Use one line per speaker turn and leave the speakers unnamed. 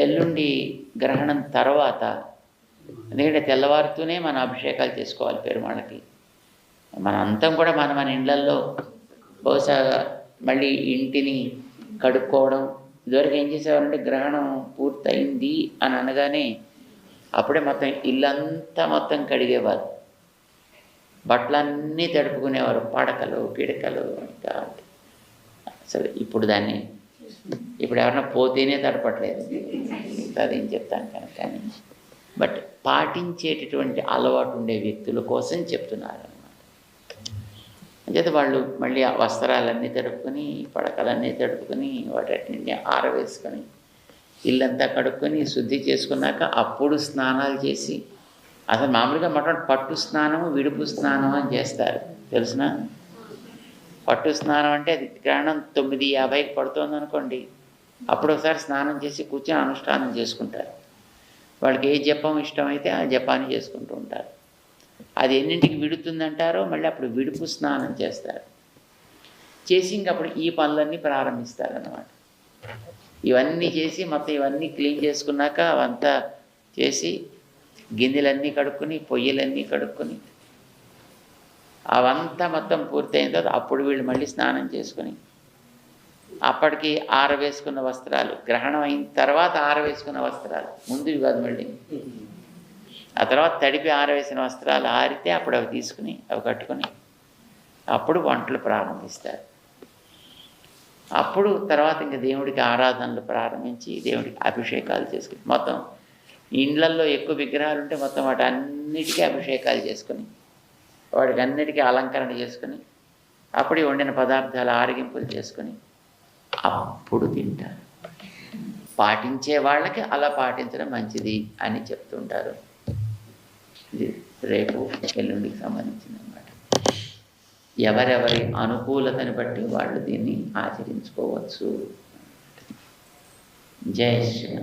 ఎల్లుండి గ్రహణం తర్వాత ఎందుకంటే తెల్లవారుతూనే మన అభిషేకాలు చేసుకోవాలి పెరుమాళకి మన అంతం కూడా మన మన ఇళ్ళల్లో బహుశా మళ్ళీ ఇంటిని కడుక్కోవడం ఇదివరకు ఏం చేసేవారంటే గ్రహణం పూర్తయింది అని అనగానే అప్పుడే మొత్తం ఇల్లంతా మొత్తం కడిగేవారు. బట్టలన్నీ తడుపుకునేవారు పడకలు పిడకలు ఇంకా అసలు ఇప్పుడు దాన్ని ఇప్పుడు ఎవరన్నా పోతేనే తడపట్లేదు. అదేం చెప్తాను కనుక కానీ బట్ పాటించేటటువంటి అలవాటు ఉండే వ్యక్తుల కోసం చెప్తున్నారు అనమాట అంచేత వాళ్ళు మళ్ళీ వస్త్రాలన్నీ తడుపుకొని పడకలన్నీ తడుపుకొని వాటిని ఆరవేసుకొని ఇల్లంతా కడుక్కొని శుద్ధి చేసుకున్నాక అప్పుడు స్నానాలు చేసి అసలు మామూలుగా మటన్ పట్టు స్నానం విడుపు స్నానం అని చేస్తారు. తెలుసునా? పట్టు స్నానం అంటే అది గ్రహణం తొమ్మిది యాభైకి పడుతుంది అనుకోండి అప్పుడు ఒకసారి స్నానం చేసి కూర్చొని అనుష్ఠానం చేసుకుంటారు. వాళ్ళకి ఏ జపం ఇష్టమైతే ఆ జపాన్ని చేసుకుంటూ ఉంటారు. అది ఎన్నింటికి విడుతుందంటారో మళ్ళీ అప్పుడు విడుపు స్నానం చేస్తారు. చేసి ఇంక అప్పుడు ఈ పనులన్నీ ప్రారంభిస్తారన్నమాట. ఇవన్నీ చేసి మొత్తం ఇవన్నీ క్లీన్ చేసుకున్నాక అవంతా చేసి గిన్నెలన్నీ కడుక్కొని పొయ్యిలన్నీ కడుక్కొని అవంతా మొత్తం పూర్తయిన తర్వాత అప్పుడు వీళ్ళు మళ్ళీ స్నానం చేసుకొని అప్పటికి ఆరవేసుకున్న వస్త్రాలు. గ్రహణం అయిన తర్వాత ఆరవేసుకున్న వస్త్రాలు. ముందు కాదు మళ్ళీ. ఆ తర్వాత తడిపి ఆరవేసిన వస్త్రాలు ఆరితే అప్పుడు అవి తీసుకుని అవి కట్టుకొని అప్పుడు వంటలు ప్రారంభిస్తారు. అప్పుడు తర్వాత ఇంక దేవుడికి ఆరాధనలు ప్రారంభించి దేవుడికి అభిషేకాలు చేసుకుని మొత్తం ఇండ్లల్లో ఎక్కువ విగ్రహాలు ఉంటే మొత్తం వాటి అన్నిటికీ అభిషేకాలు చేసుకుని వాటికి అన్నిటికీ అలంకరణ చేసుకుని అప్పుడు వండిన పదార్థాలు ఆరగింపులు చేసుకుని అప్పుడు తింటారు. పాటించే వాళ్ళకి అలా పాటించడం మంచిది అని చెప్తుంటారు. ఇది రేపు ఎల్లుండికి సంబంధించిన అనమాట ఎవరెవరి అనుకూలతని బట్టి వాళ్ళు దీన్ని ఆచరించుకోవచ్చు. జై శ్రీ